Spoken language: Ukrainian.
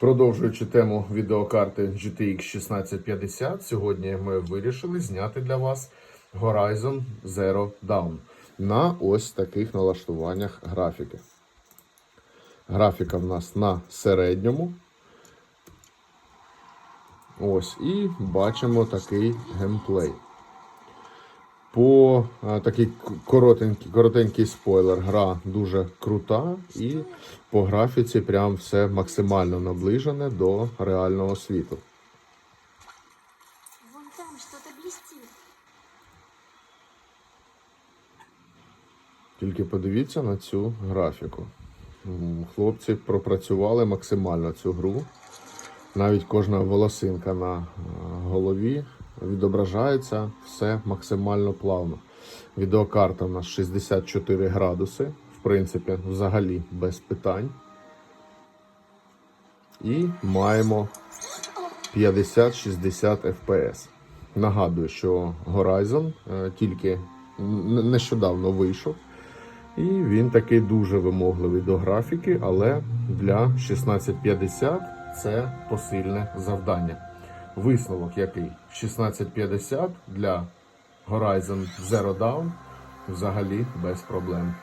Продовжуючи тему відеокарти GTX 1650, сьогодні ми вирішили зняти для вас Horizon Zero Dawn на ось таких налаштуваннях графіки. Графіка в нас на середньому. Ось, і бачимо такий геймплей. По а, такий коротенький, коротенький спойлер, гра дуже крута, і по графіці прям все максимально наближене до реального світу. Вон там что-то блестит. Тільки подивіться на цю графіку. Хлопці пропрацювали максимально цю гру. Навіть кожна волосинка на е, голові відображається все максимально плавно. Відеокарта у нас 64 градуси, в принципі, взагалі без питань. І маємо 50-60 FPS. Нагадую, що Horizon е, тільки нещодавно вийшов. І він такий дуже вимогливий до графіки, але для 1650 це посильне завдання. Висновок який? 1650 для Horizon Zero Dawn взагалі без проблем.